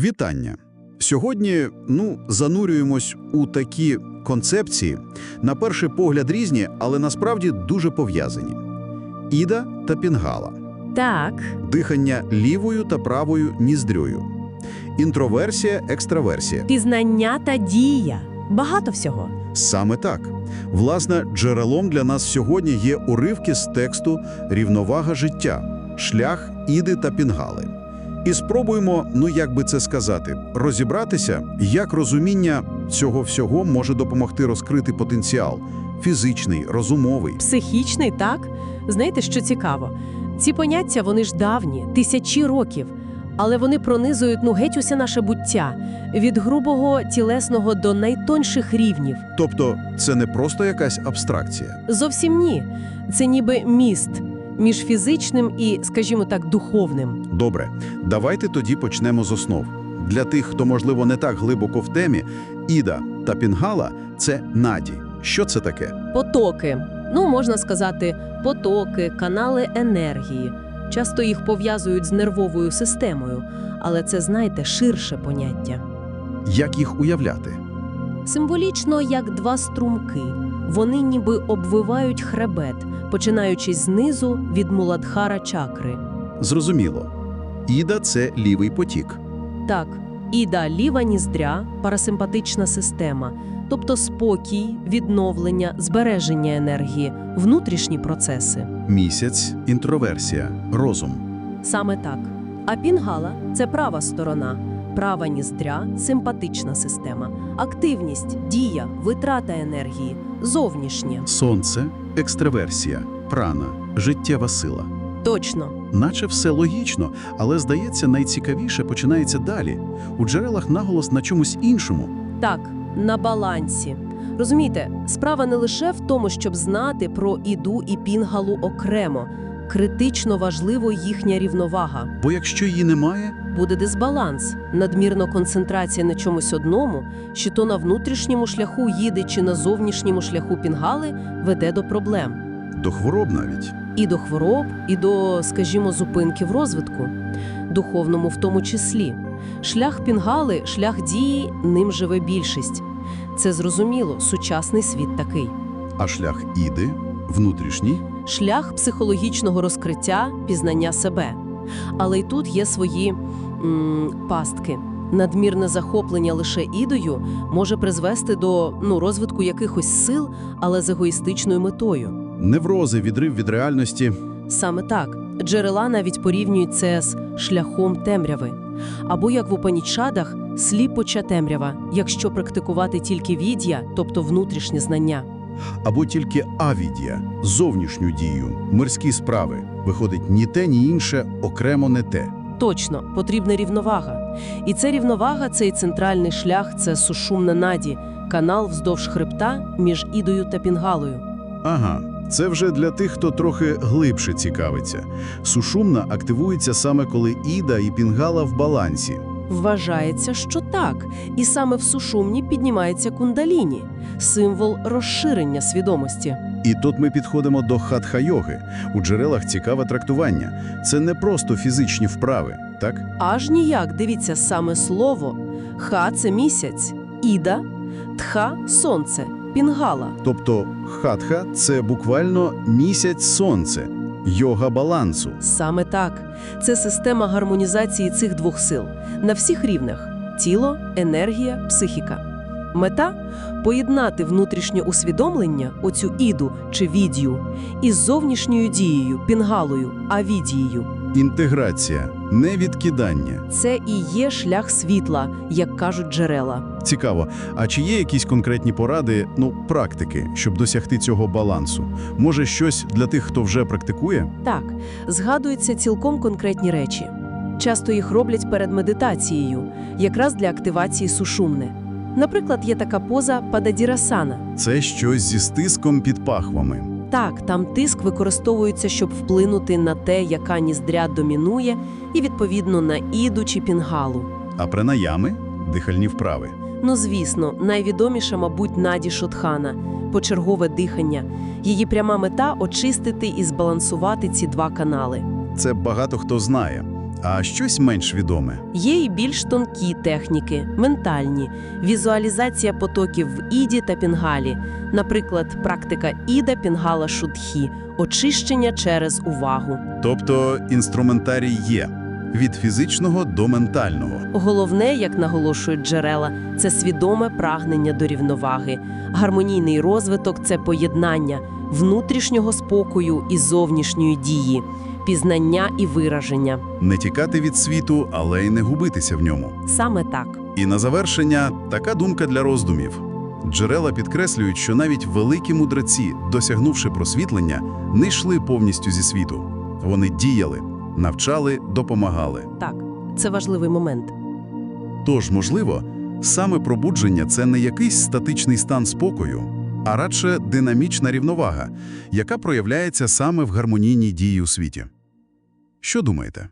Вітання! Сьогодні ну, занурюємось у такі концепції, на перший погляд різні, але насправді дуже пов'язані. Іда та пінгала, Так, дихання лівою та правою ніздрюю, інтроверсія, екстраверсія. пізнання та дія. Багато всього. Саме так. Власне, джерелом для нас сьогодні є уривки з тексту «Рівновага життя. Шлях Іди та Пінгали». І спробуємо, ну як би це сказати, розібратися, як розуміння цього всього може допомогти розкрити потенціал – фізичний, розумовий. Психічний, так? Знаєте, що цікаво? Ці поняття, вони ж давні, тисячі років. Але вони пронизують ну геть усе наше буття від грубого тілесного до найтонших рівнів. Тобто це не просто якась абстракція. Зовсім ні. Це ніби міст між фізичним і, скажімо так, духовним. Добре, давайте тоді почнемо з основ. Для тих, хто, можливо, не так глибоко в темі, Іда та Пінгала – це наді. Що це таке? Потоки. Ну, можна сказати, потоки, канали енергії. Часто їх пов'язують з нервовою системою, але це, знаєте, ширше поняття. Як їх уявляти? Символічно як два струмки. Вони ніби обвивають хребет, починаючи знизу від Муладхара чакри. Зрозуміло. Іда – це лівий потік. Так, іда ліва ніздря, парасимпатична система, тобто спокій, відновлення, збереження енергії, внутрішні процеси. Місяць – інтроверсія, розум. Саме так. А пінгала це права сторона, права ніздря, симпатична система, активність, дія, витрата енергії, зовнішнє. Сонце – екстраверсія, прана, життєва сила. Точно. Наче все логічно, але, здається, найцікавіше починається далі. У джерелах наголос на чомусь іншому. Так, на балансі. Розумієте, справа не лише в тому, щоб знати про іду і пінгалу окремо. Критично важливо їхня рівновага. Бо якщо її немає, Буде дисбаланс, надмірна концентрація на чомусь одному, що то на внутрішньому шляху їде чи на зовнішньому шляху пінгали веде до проблем. до хвороб навіть. І до хвороб, і до, скажімо, зупинки в розвитку, духовному в тому числі. Шлях пінгали, шлях дії, ним живе більшість. Це зрозуміло, сучасний світ такий. А шлях Іди – внутрішній. Шлях психологічного розкриття, пізнання себе. Але й тут є свої м, пастки. Надмірне захоплення лише ідою може призвести до ну, розвитку якихось сил, але з егоїстичною метою. Неврози, відрив від реальності. Саме так. Джерела навіть порівнюють це з шляхом темряви. Або як в Упанічадах, сліпоча темрява, якщо практикувати тільки від'я, тобто внутрішнє знання. Або тільки авідія, зовнішню дію, мирські справи. Виходить ні те, ні інше, окремо не те. Точно, потрібна рівновага. І ця рівновага, цей центральний шлях це сушумна наді, канал вздовж хребта між ідою та пінгалою. Ага, це вже для тих, хто трохи глибше цікавиться. Сушумна активується саме коли Іда і Пінгала в балансі. Вважається, що так. І саме в сушумні піднімається кундаліні, символ розширення свідомості. І тут ми підходимо до хатха-йоги. У джерелах цікаве трактування. Це не просто фізичні вправи, так? Аж ніяк, дивіться, саме слово. Ха це місяць, іда, тха сонце, пінгала. Тобто хатха – це буквально місяць-сонце, йога балансу. Саме так. Це система гармонізації цих двох сил на всіх рівнях: тіло, енергія, психіка. Мета поєднати внутрішнє усвідомлення, оцю іду чи відію, із зовнішньою дією, пінгалою, авідією. Інтеграція, не відкидання. Це і є шлях світла, як кажуть джерела. Цікаво, а чи є якісь конкретні поради, ну, практики, щоб досягти цього балансу? Може, щось для тих, хто вже практикує? Так, згадуються цілком конкретні речі. Часто їх роблять перед медитацією, якраз для активації сушумне. Наприклад, є така поза пададірасана. Це щось зі стиском під пахвами. Так, там тиск використовується, щоб вплинути на те, яка ніздря домінує, і відповідно на іду чи пінгалу. А пранаями – дихальні вправи. Ну, звісно, найвідоміша, мабуть, Наді Шотхана почергове дихання. Її пряма мета очистити і збалансувати ці два канали. Це багато хто знає. А щось менш відоме. Є і більш тонкі техніки, ментальні, візуалізація потоків в іді та пінгалі, наприклад, практика іда пінгала шудхі, очищення через увагу. Тобто інструментарій є від фізичного до ментального. Головне, як наголошують джерела, це свідоме прагнення до рівноваги. Гармонійний розвиток це поєднання внутрішнього спокою і зовнішньої дії, пізнання і вираження. Не тікати від світу, але й не губитися в ньому. Саме так. І на завершення така думка для роздумів. Джерела підкреслюють, що навіть великі мудреці, досягнувши просвітлення, не йшли повністю зі світу. Вони діяли, навчали, допомагали. Так, це важливий момент. Тож, можливо, саме пробудження – це не якийсь статичний стан спокою, а радше динамічна рівновага, яка проявляється саме в гармонійній дії у світі. Що думаєте?